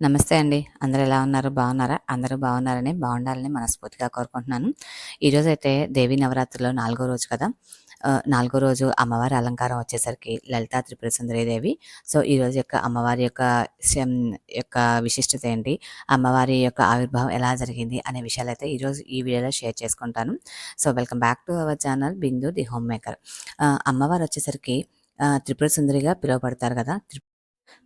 నమస్తే అండి. అందరూ ఎలా ఉన్నారు? బాగున్నారా? అందరూ బాగున్నారని, బాగుండాలని మనస్ఫూర్తిగా కోరుకుంటున్నాను. ఈరోజైతే దేవీ నవరాత్రిలో నాలుగో రోజు కదా! నాలుగో రోజు అమ్మవారి అలంకారం వచ్చేసరికి లలితా త్రిపుర సుందరీదేవి. సో, ఈరోజు యొక్క అమ్మవారి యొక్క యొక్క విశిష్టత ఏంటి? అమ్మవారి యొక్క ఆవిర్భావం ఎలా జరిగింది? అనే విషయాలైతే ఈరోజు ఈ వీడియోలో షేర్ చేసుకుంటాను. So, welcome back to our channel Bindu the home maker. అమ్మవారు వచ్చేసరికి త్రిపుర సుందరిగా పిలువబడతారు కదా!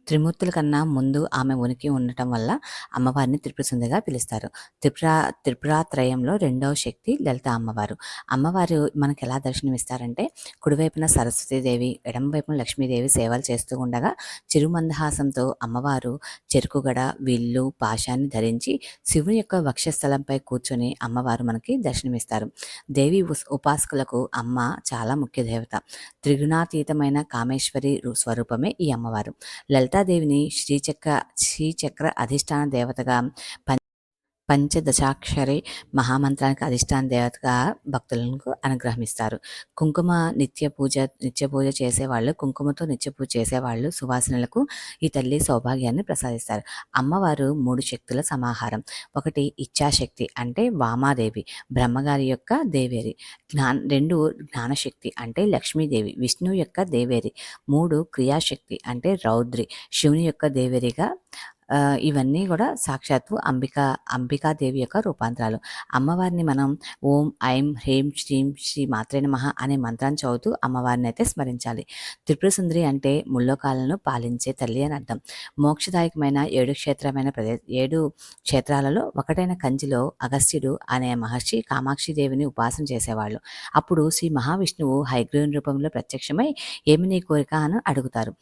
త్రిమూర్తుల కన్నా ముందు ఆమె ఉనికి ఉండటం వల్ల అమ్మవారిని త్రిపుర పిలుస్తారు. త్రిపుర త్రిపురాత్రయంలో రెండవ శక్తి లలిత అమ్మవారు. అమ్మవారు మనకు ఎలా దర్శనమిస్తారంటే కుడివైపున సరస్వతీదేవి, ఎడమవైపున లక్ష్మీదేవి సేవలు చేస్తూ ఉండగా చిరుమందహాసంతో అమ్మవారు చెరుకుగడ, విల్లు, పాశాన్ని ధరించి శివుని యొక్క వక్షస్థలంపై కూర్చొని అమ్మవారు మనకి దర్శనమిస్తారు. దేవి ఉపాసకులకు అమ్మ చాలా ముఖ్య దేవత. త్రిగుణాతీతమైన కామేశ్వరి స్వరూపమే ఈ అమ్మవారు. లలితాదేవిని శ్రీచక్ర శ్రీచక్ర అధిష్టాన దేవతగా పని పంచదశాక్షరి మహామంత్రానికి అధిష్టాన దేవతగా భక్తులకు అనుగ్రహమిస్తారు. కుంకుమ నిత్య పూజ నిత్య పూజ చేసేవాళ్ళు, కుంకుమతో నిత్య పూజ చేసేవాళ్ళు సువాసనలకు ఈ తల్లి సౌభాగ్యాన్ని ప్రసాదిస్తారు. అమ్మవారు మూడు శక్తుల సమాహారం. ఒకటి ఇచ్ఛాశక్తి అంటే వామాదేవి, బ్రహ్మగారి యొక్క దేవేరి. జ్ఞాన్ రెండు జ్ఞానశక్తి అంటే లక్ష్మీదేవి, విష్ణువు యొక్క దేవేరి. మూడు క్రియాశక్తి అంటే రౌద్రి, శివుని యొక్క దేవేరిగా ఇవన్నీ కూడా సాక్షాత్తు అంబికా అంబికాదేవి యొక్క రూపాంతరాలు. అమ్మవారిని మనం ఓం, ఐం, హ్రీం, శ్రీం, శ్రీ మాత్రే నమః అనే మంత్రాన్ని చదువుతూ అమ్మవారినైతే స్మరించాలి. త్రిపుర సుందరి అంటే ముల్లోకాలను పాలించే తల్లి అని అర్థం. మోక్షదాయకమైన ఏడు క్షేత్రమైన ప్రదే ఏడు క్షేత్రాలలో ఒకటైన కంచిలో అగస్త్యుడు అనే మహర్షి కామాక్షిదేవిని ఉపాసన చేసేవాళ్ళు. అప్పుడు శ్రీ మహావిష్ణువు హయగ్రీవుని రూపంలో ప్రత్యక్షమై ఏమి నీ కోరిక అని అడుగుతారు.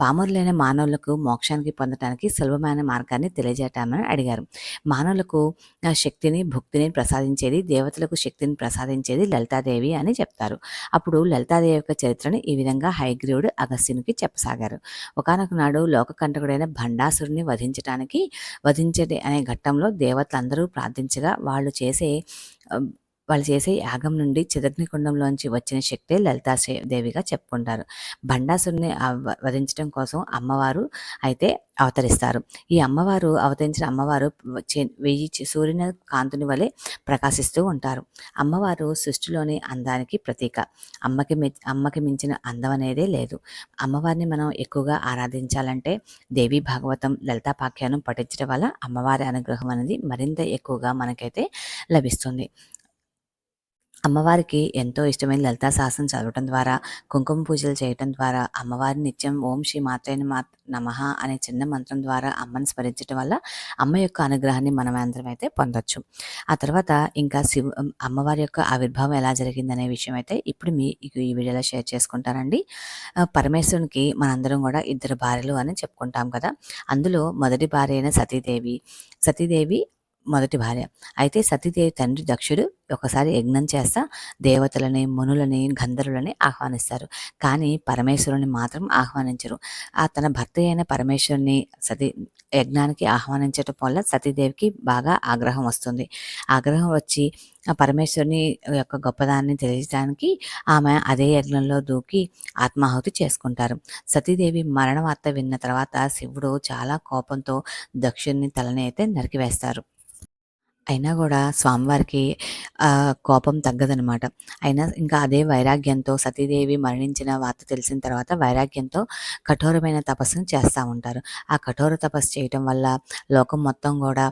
పామురులైన పామరులైన మానవులకు మోక్షానికి పొందటానికి సులభమైన మార్గాన్ని తెలియజేయటామని అడిగారు. మానవులకు శక్తిని, భుక్తిని ప్రసాదించేది, దేవతలకు శక్తిని ప్రసాదించేది లలితాదేవి అని చెప్తారు. అప్పుడు లలితాదేవి యొక్క చరిత్రను ఈ విధంగా హైగ్రీవుడు అగస్త్యునికి చెప్పసాగారు. ఒకనొక నాడు లోకకంటకుడైన భండాసురుని వధించటానికి వధించటి అనే ఘట్టంలో దేవతలందరూ ప్రార్థించగా వాళ్ళు చేసే వాళ్ళు చేసే యాగం నుండి చిదగ్నికుండంలోంచి వచ్చిన శక్తే లలితా దేవిగా చెప్పుకుంటారు. బండాసుని వధించడం కోసం అమ్మవారు అయితే అవతరిస్తారు. ఈ అమ్మవారు అవతరించిన అమ్మవారు వెయ్యి సూర్యుని కాంతుని వలె ప్రకాశిస్తూ ఉంటారు. అమ్మవారు సృష్టిలోని అందానికి ప్రతీక. అమ్మకి మె అమ్మకి మించిన అందం అనేదే లేదు. అమ్మవారిని మనం ఎక్కువగా ఆరాధించాలంటే దేవి భాగవతం, లలితాపాఖ్యానం పఠించడం వల్ల అమ్మవారి అనుగ్రహం అనేది మరింత ఎక్కువగా మనకైతే లభిస్తుంది. అమ్మవారికి ఎంతో ఇష్టమైన లలితా శాసనం చదవటం ద్వారా, కుంకుమ పూజలు చేయటం ద్వారా, అమ్మవారి నిత్యం ఓం శ్రీ మాత్రే మా నమః అనే చిన్న మంత్రం ద్వారా అమ్మని స్మరించటం వల్ల అమ్మ యొక్క అనుగ్రహాన్ని మనమందరం అయితే పొందొచ్చు. ఆ తర్వాత ఇంకా శివ అమ్మవారి యొక్క ఆవిర్భావం ఎలా జరిగిందనే విషయం అయితే ఇప్పుడు మీకు ఈ వీడియోలో షేర్ చేసుకుంటానండి. పరమేశ్వరునికి మనందరం కూడా ఇద్దరు భార్యలు అని చెప్పుకుంటాం కదా! అందులో మొదటి భార్య అయిన సతీదేవి, సతీదేవి మొదటి భార్య. అయితే సతీదేవి తండ్రి దక్షుడు ఒకసారి యజ్ఞం చేస్తా దేవతలని, మునులని, గంధర్వులని ఆహ్వానిస్తారు. కానీ పరమేశ్వరుని మాత్రం ఆహ్వానించరు. ఆ తన భర్త అయిన పరమేశ్వరుని సతీ యజ్ఞానికి ఆహ్వానించటం వల్ల సతీదేవికి బాగా ఆగ్రహం వస్తుంది. ఆగ్రహం వచ్చి ఆ పరమేశ్వరుని యొక్క గొప్పదాన్ని తెలియడానికి ఆమె అదే యజ్ఞంలో దూకి ఆత్మాహుతి చేసుకుంటారు. సతీదేవి మరణ వార్త విన్న తర్వాత శివుడు చాలా కోపంతో దక్షుణ్ణి తలని అయితే నరికివేస్తారు. అయినా కూడా స్వామివారికి కోపం తగ్గదనమాట. అయినా ఇంకా అదే వైరాగ్యంతో సతీదేవి మరణించిన వార్త తెలిసిన తర్వాత వైరాగ్యంతో కఠోరమైన తపస్సును చేస్తూ ఉంటారు. ఆ కఠోర తపస్సు చేయటం వల్ల లోకం మొత్తం కూడా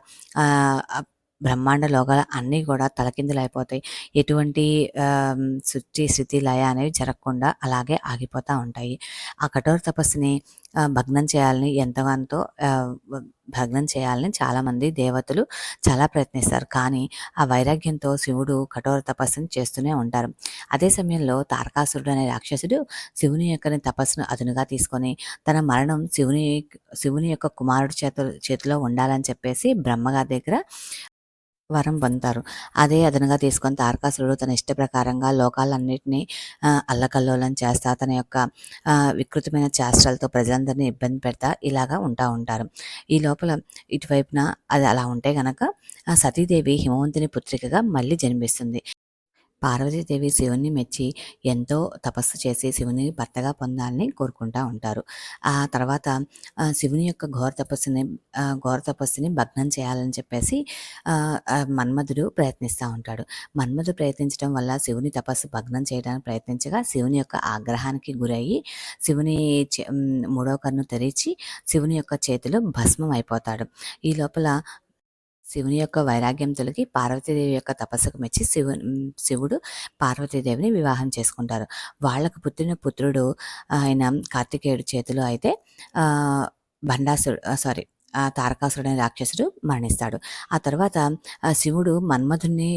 బ్రహ్మాండ లోకాలు అన్నీ కూడా తలకిందులైపోతాయి. ఎటువంటి శుచి సృష్టి, స్థితి, లయ అనేవి జరగకుండా అలాగే ఆగిపోతూ ఉంటాయి. ఆ కఠోర తపస్సుని భగ్నం చేయాలని ఎంతగానో భగ్నం చేయాలని చాలామంది దేవతలు చాలా ప్రయత్నిస్తారు. కానీ ఆ వైరాగ్యంతో శివుడు కఠోర తపస్సును చేస్తూనే ఉంటారు. అదే సమయంలో తారకాసురుడు అనే రాక్షసుడు శివుని యొక్కని తపస్సును అదునుగా తీసుకొని తన మరణం శివుని శివుని యొక్క కుమారుడు చేత చేతిలో ఉండాలని చెప్పేసి బ్రహ్మగారి దగ్గర వరం పొందుతారు. అదే అదనగా తీసుకొని తారకాసురుడు తన ఇష్ట ప్రకారంగా లోకాలన్నింటినీ అల్లకల్లోలం చేస్తా తన యొక్క వికృతమైన చేష్టలతో ప్రజలందరినీ ఇబ్బంది పెడతా ఇలాగా ఉంటా ఉంటారు. ఈ లోపల ఇటువైపున అది అలా ఉంటే గనక సతీదేవి హిమవంతుని పుత్రికగా మళ్ళీ జన్మిస్తుంది. పార్వతీదేవి శివుని మెచ్చి ఎంతో తపస్సు చేసి శివుని భర్తగా పొందాలని కోరుకుంటూ ఉంటారు. ఆ తర్వాత శివుని యొక్క ఘోర తపస్సుని ఘోర తపస్సుని భగ్నం చేయాలని చెప్పేసి మన్మధుడు ప్రయత్నిస్తూ ఉంటాడు. మన్మధుడు ప్రయత్నించడం వల్ల శివుని తపస్సు భగ్నం చేయడానికి ప్రయత్నించగా శివుని యొక్క ఆగ్రహానికి గురయ్యి శివుని మూడో కన్ను తెరిచి శివుని యొక్క చేతిలో భస్మం అయిపోతాడు. ఈ లోపల శివుని యొక్క వైరాగ్యం తొలగి పార్వతీదేవి యొక్క తపస్సుకు మెచ్చి శివు శివుడు పార్వతీదేవిని వివాహం చేసుకుంటారు. వాళ్ళకు పుట్టిన పుత్రుడు ఆయన కార్తికేయుడి చేతిలో అయితే భండాసుడు సారీ తారకాసుడు అనే రాక్షసుడు మరణిస్తాడు. ఆ తర్వాత శివుడు మన్మధుని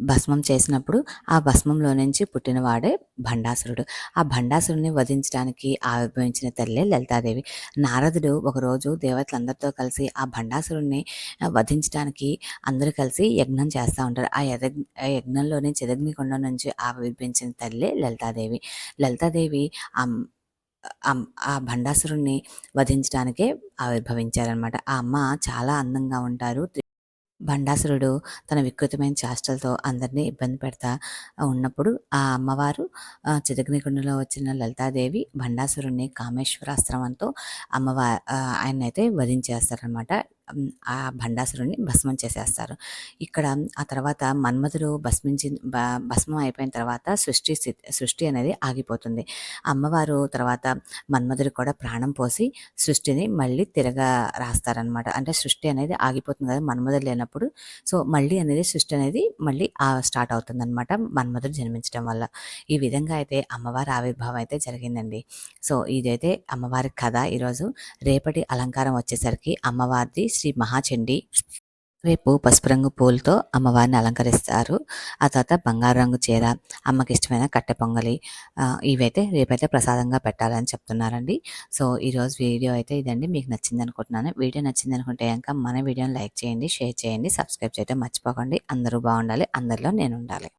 భస్మం చేసినప్పుడు ఆ భస్మంలో నుంచి పుట్టినవాడే భండాసురుడు. ఆ భండాసురుడిని వధించడానికి ఆవిర్భవించిన తల్లే లలితాదేవి. నారదుడు ఒకరోజు దేవతలందరితో కలిసి ఆ భండాసురుడిని వధించడానికి అందరూ కలిసి యజ్ఞం చేస్తూ ఉంటారు. ఆ యజ్ఞ ఆ యజ్ఞంలో నుంచి యదగ్నికొండ నుంచి ఆవిర్భవించిన తల్లే లలితాదేవి. లలితాదేవి ఆ అమ్- ఆ భండాసురుణ్ణి వధించడానికే ఆవిర్భవించారనమాట ఆ అమ్మ చాలా అందంగా ఉంటారు. భండాసురుడు తన వికృతమైన చేష్టలతో అందరినీ ఇబ్బంది పెడతా ఉన్నప్పుడు ఆ అమ్మవారు చిదగ్నికుండలో వచ్చిన లలితాదేవి భండాసురుణ్ణి కామేశ్వరాస్త్రమంతో అమ్మవారు ఆయన అయితే వధించేస్తారనమాట ఆ భండాసురుణ్ణి భస్మం చేసేస్తారు. ఇక్కడ ఆ తర్వాత మన్మధుడు భస్మించి భస్మం అయిపోయిన తర్వాత సృష్టి సృష్టి అనేది ఆగిపోతుంది. అమ్మవారు తర్వాత మన్మధుడు కూడా ప్రాణం పోసి సృష్టిని మళ్ళీ తిరగ రాస్తారనమాట అంటే సృష్టి అనేది ఆగిపోతుంది కదా మన్మధుడు లేనప్పుడు. సో మళ్ళీ అనేది సృష్టి అనేది మళ్ళీ ఆ స్టార్ట్ అవుతుంది అనమాట మన్మధుడు జన్మించడం వల్ల. ఈ విధంగా అయితే అమ్మవారి ఆవిర్భావం అయితే జరిగిందండి. సో ఇదైతే అమ్మవారి కథ. ఈరోజు రేపటి అలంకారం వచ్చేసరికి అమ్మవారిది శ్రీ మహాచండి రేపు పసుపు రంగు పూలతో అమ్మవారిని అలంకరిస్తారు. ఆ తర్వాత బంగారు రంగు చీర అమ్మకి ఇష్టమైన కట్టె పొంగలి ఇవైతే రేపైతే ప్రసాదంగా పెట్టాలని చెప్తున్నారండి. సో ఈరోజు వీడియో అయితే ఇదండి. మీకు నచ్చింది అనుకుంటున్నాను వీడియో నచ్చింది అనుకుంటే కనుక మన వీడియోని లైక్ చేయండి షేర్ చేయండి సబ్స్క్రైబ్ చేయడం మర్చిపోకండి. అందరూ బాగుండాలి. అందరిలో నేను ఉండాలి.